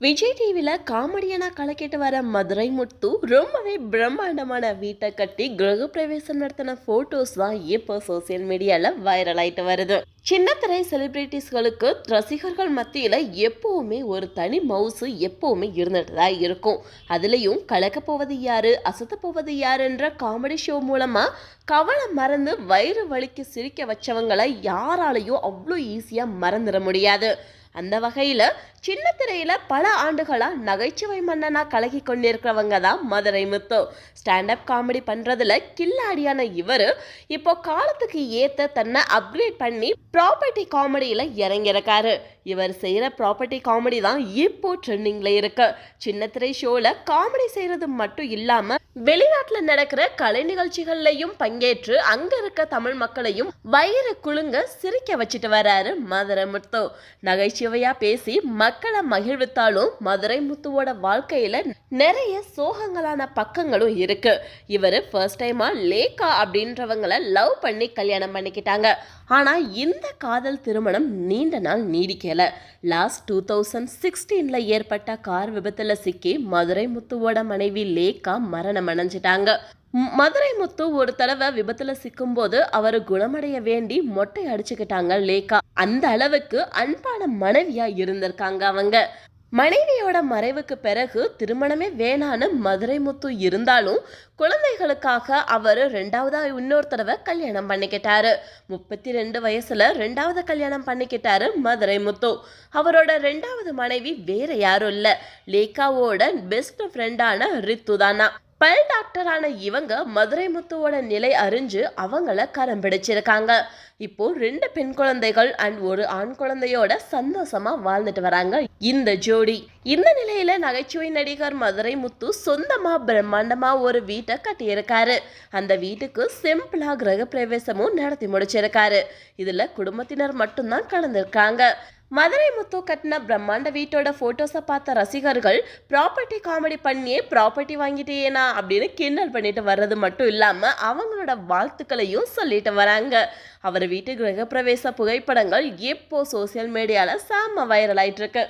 விஜய் டிவியில் காமெடியனாக கலக்கிட்டு வர மதுரை முத்து ரொம்பவே பிரம்மாண்டமான வீட்டை கட்டி கிரகப்பிரவேசம் நடத்தின ஃபோட்டோஸ் தான் இப்போ சோசியல் மீடியாவில் வைரல் ஆகிட்டு வருது. சின்னத்திரை செலிப்ரிட்டிஸ்களுக்கு ரசிகர்கள் மத்தியில் எப்போவுமே ஒரு தனி மவுசு எப்போவுமே இருந்துட்டு தான் இருக்கும். அதுலேயும் கலக்க போவது யாரு அசத்த போவது யாருன்ற காமெடி ஷோ மூலமாக கவலை மறந்து வயிறு வலிக்கு சிரிக்க வச்சவங்களை யாராலையும் அவ்வளோ ஈஸியாக மறந்துட முடியாது. அந்த வகையில் சின்ன திரையில் பல ஆண்டுகளாக நகைச்சுவை மன்னனாக கலகி கொண்டிருக்கிறவங்க தான் மதுரை முத்து. ஸ்டாண்டப் காமெடி பண்ணுறதுல கில்லாடியான இவர் இப்போ காலத்துக்கு ஏற்ற தன்னை அப்கிரேட் பண்ணி ப்ராப்பர்ட்டி காமெடியில் இறங்கியிருக்காரு. இவர் செய்கிற ப்ராப்பர்ட்டி காமெடி தான் இப்போ ட்ரெண்டிங்கில் இருக்கு. சின்ன திரை ஷோவில் காமெடி செய்கிறது மட்டும் இல்லாமல் வெளிநாட்டில் நடக்கிற கலை நிகழ்ச்சிகள்லையும் பங்கேற்று அங்க இருக்க தமிழ் மக்களையும் வயிறு குழுங்க சிரிக்க வச்சுட்டு வராரு மதுரை முத்து. நகைச்சுவையா பேசி மக்களை மகிழ்வித்தாலும் மதுரை முத்துவோட வாழ்க்கையில நிறைய சோகங்களான பக்கங்களும் இருக்கு. இவர் ஃபர்ஸ்ட் டைமா லேகா அப்படின்றவங்கள லவ் பண்ணி கல்யாணம் பண்ணிக்கிட்டாங்க. ஆனா இந்த காதல் திருமணம் நீண்ட நாள் நீடிக்கல. லாஸ்ட் டூ தௌசண்ட் சிக்ஸ்டீன்ல ஏற்பட்ட கார் விபத்துல சிக்கி மதுரை முத்துவோட மனைவி லேகா மரணம் அடைஞ்சிட்டாங்க மதுரை முத்து ஒரு தடவை விபத்துல சிக்கும் போது அவர் குணமடைய வேண்டி மொட்டை அடிச்சுக்கிட்டாங்க லேகா. அந்த அளவுக்கு அன்பான மனைவியா இருந்திருக்காங்க அவங்க. மனைவியோட மறைவுக்கு பிறகு திருமணமே வேணான்னு மதுரை முத்து இருந்தாலும் குழந்தைகளுக்காக அவர் ரெண்டாவதா இன்னொரு தடவை கல்யாணம் பண்ணிக்கிட்டாரு. முப்பத்தி ரெண்டு வயசுல ரெண்டாவது கல்யாணம் பண்ணிக்கிட்டாரு மதுரை முத்து. அவரோட ரெண்டாவது மனைவி வேற யாரும் இல்லை. லேகாவோட பெஸ்ட் ஃப்ரெண்டான ரித்து தானா பல் டாக்டரான இவங்க மதுரை முத்துவோட நிலை அறிஞ்சு அவங்கள கரம் பிடிச்சிருக்காங்க. இப்போ ரெண்டு பெண் குழந்தைகள் அண்ட் ஒரு ஆண் குழந்தையோட சந்தோஷமா வாழ்ந்துட்டு வராங்க இந்த ஜோடி. இந்த நிலையில நகைச்சுவை நடிகர் மதுரை முத்து சொந்தமா பிரம்மாண்டமா ஒரு வீட்டை கட்டியிருக்காரு. அந்த வீட்டுக்கு சிம்பிளா கிரக பிரவேசமும் நடத்தி முடிச்சிருக்காரு. இதுல குடும்பத்தினர் மட்டும்தான் கலந்துருக்காங்க. மதுரை முத்து கட்டின பிரம்மாண்ட வீட்டோட ஃபோட்டோஸை பார்த்த ரசிகர்கள் ப்ராப்பர்ட்டி காமெடி பண்ணியே ப்ராப்பர்ட்டி வாங்கிட்டேனா அப்படின்னு கிண்டல் பண்ணிட்டு வர்றது மட்டும் இல்லாமல் அவங்களோட வாழ்த்துக்களையும் சொல்லிட்டு வராங்க. அவர் வீட்டு கிரகப்பிரவேச புகைப்படங்கள் எப்போ சோஷியல் மீடியாவில் செம்ம வைரல் ஆயிட்டு இருக்கு